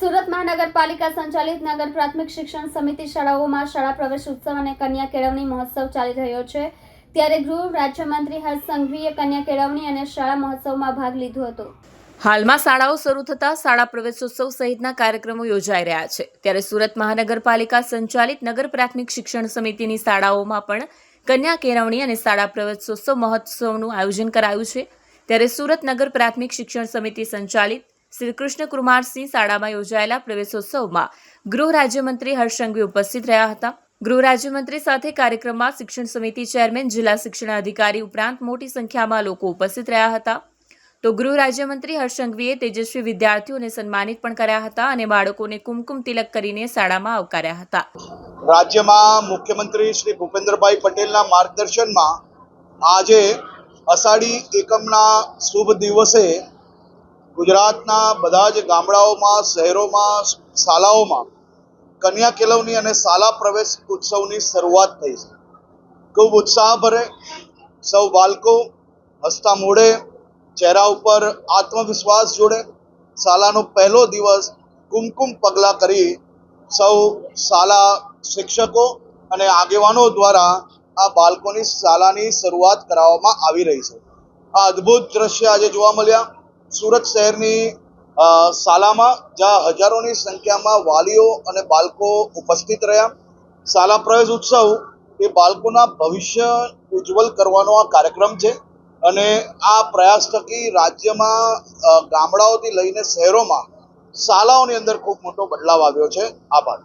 સુરત મહાનગરપાલિકા સંચાલિત નગર પ્રાથમિક શિક્ષણ સમિતિ શાળાઓમાં શાળા પ્રવેશ ઉત્સવ અને કન્યા કેળવણી મહોત્સવ ચાલી રહ્યો છે. ત્યારે ગૃહ રાજ્યમંત્રી હર્ષ સંઘવીએ કન્યા કેળવણી અને શાળા મહોત્સવમાં ભાગ લીધો હતો. હાલમાં શાળાઓ શરૂ થતાં શાળા પ્રવેશોત્સવ સહિતના કાર્યક્રમો યોજાઈ રહ્યા છે. ત્યારે સુરત મહાનગરપાલિકા સંચાલિત નગર પ્રાથમિક શિક્ષણ સમિતિની શાળાઓમાં પણ કન્યા કેળવણી અને શાળા પ્રવેશોત્સવ મહોત્સવનું આયોજન કરાયું છે. ત્યારે સુરત નગર પ્રાથમિક શિક્ષણ સમિતિ સંચાલિત શ્રી કૃષ્ણ કુમારસિંહ શાળામાં યોજાયેલા પ્રવેશોત્સવમાં ગૃહ રાજ્યમંત્રી હર્ષ ઉપસ્થિત રહ્યા હતા. ગૃહ રાજ્યમંત્રી સાથે કાર્યક્રમમાં શિક્ષણ સમિતિ ચેરમેન, જિલ્લા શિક્ષણ અધિકારી ઉપરાંત મોટી સંખ્યામાં લોકો ઉપસ્થિત રહ્યા હતા. તો ગૃહ રાજ્યમંત્રી હર્ષ સંઘવીએ તેજસ્વી વિદ્યાર્થીઓને સન્માનિત પણ કર્યા હતા અને બાળકોને કુમકુમ તિલક કરીને શાળામાં આવકાર્યા હતા. રાજ્યમાં મુખ્યમંત્રી શ્રી ભૂપેન્દ્રભાઈ પટેલના માર્ગદર્શનમાં આજે અષાઢી એકમના શુભ દિવસે ગુજરાતના બધા જ ગામડાઓમાં, શહેરોમાં, શાલાઓમાં કન્યા કેળવણી અને શાળા પ્રવેશ ઉત્સવની શરૂઆત થઈ છે. ખૂબ ઉત્સાહભરે સૌ બાળકો હસતા મોઢે ચહેરા ઉપર આત્મવિશ્વાસ જોડે શાળાનો પહેલો દિવસ કુમકુમ પગલાં કરી સૌ શાળા શિક્ષકો અને આગેવાનો દ્વારા આ બાળકોની શાળાની શરૂઆત કરાવવામાં આવી રહી છે. આ અદ્ભુત દ્રશ્ય આજે જોવા મળ્યા. સુરત શહેરની શાલામાં જ્યાં હજારોની સંખ્યામાં વાલીઓ અને બાળકો ઉપસ્થિત રહ્યા. શાલા પ્રવેશ ઉત્સવ એ બાળકોના ભવિષ્ય ઉજ્જવલ કરવાનો આ કાર્યક્રમ છે અને આ પ્રયાસ થકી રાજ્યમાં ગામડાઓથી લઈને શહેરોમાં શાળાઓની અંદર ખૂબ મોટો બદલાવ આવ્યો છે. આભાર.